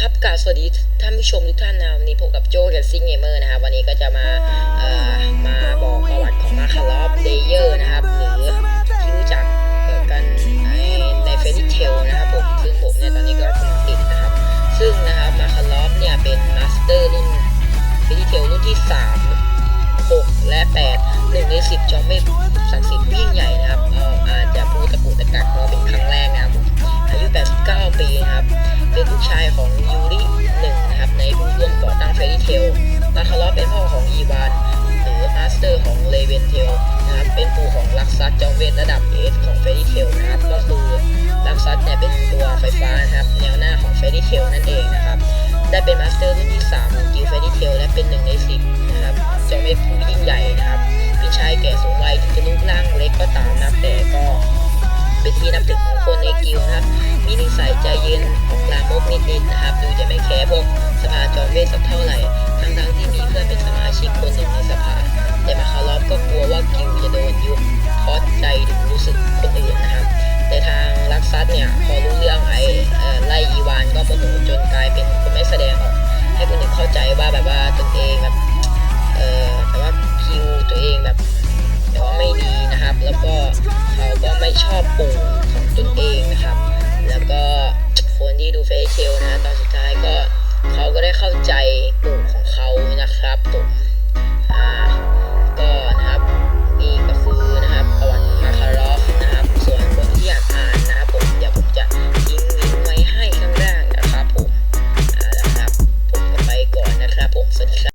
ครับกราบสวัสดีท่านผู้ชมทุกท่านนะวันนี้พบกับโจกับซิงเกมเมอร์นะครับวันนี้ก็จะมาเอ่อมาบอกประวัติของมาคาร์ลอฟเดเยอร์นะครับ หรือที่รู้จักเอ่อกันในในเฟรดิเทลนะครับผมซึ่งผมเนี่ยตอนนี้ก็กำลังติดนะครับ ซึ่งนะครับมาคาร์ลอฟเนี่ยเป็นมาสเตอร์รุ่นเฟรดิเทลรุ่นที่ 3 6 และ 8 1ใน10จอมเวทศักดิ์สิทธิ์ผู้ยิ่งใหญ่นะครับเอ่ออาจจะพูดตะกุกตะกักเพราะว่าเป็นครั้งแรกนะครับผมอายุ 89 ปีนะครับ เป็นลูกชายของยูริหนึ่งนะครับในผู้ร่วมก่อตั้งเฟรดิเทลมาคาร์ลอฟเป็นพ่อของอีวานหรือมาสเตอร์ของเลเวนเทลนะครับเป็นปู่ของลักซัสจอมเวทระดับเอสของเฟรดิเทลนะครับก็คือลักซัสเนี่ยเป็นตัวไฟฟ้านะครับแนวหน้าของเฟรดิเทลนั่นเองนะครับได้เป็นมาสเตอร์รุ่นที่3ของกิลเฟรดิเทลและเป็นหนึ่งใน10นะครับจอมเวทผู้ยิ่งใหญ่นะครับเป็นชายแก่สูงวัยถึงจะรูปร่างเล็กก็ตามนะครับแต่ก็เป็นที่นับถือของคนในกิลนะครับามกนะครับดูจะไม่แคร์พวกสภาจอมเวทสักเท่าไหร่ ทั้งๆที่มีเพื่อนเป็นสมาชิกคนหนึ่งในสภา แต่มาคารอฟก็กลัวว่ากิวจะโดนยุบเพราะใจถึงรู้สึกคนอื่นนะครับ แต่ทางลักซัสเนี่ยพอรู้เรื่องไอ้ไล่อีวานก็โมโหจนกลายเป็นคนไม่แสดงออก ให้คนอื่นเข้าใจว่าแบบว่าตนเองแบบเออแต่ว่าคิวตัวเองแบบแต่ว่าไม่ดีนะครับ แล้วก็เขาก็ไม่ชอบปู่ของตนเองนะครับ แล้วก็ เฟซเชลนะตอนสุดท้ายก็เขาก็ได้เข้าใจปู่ของเขานะครับผม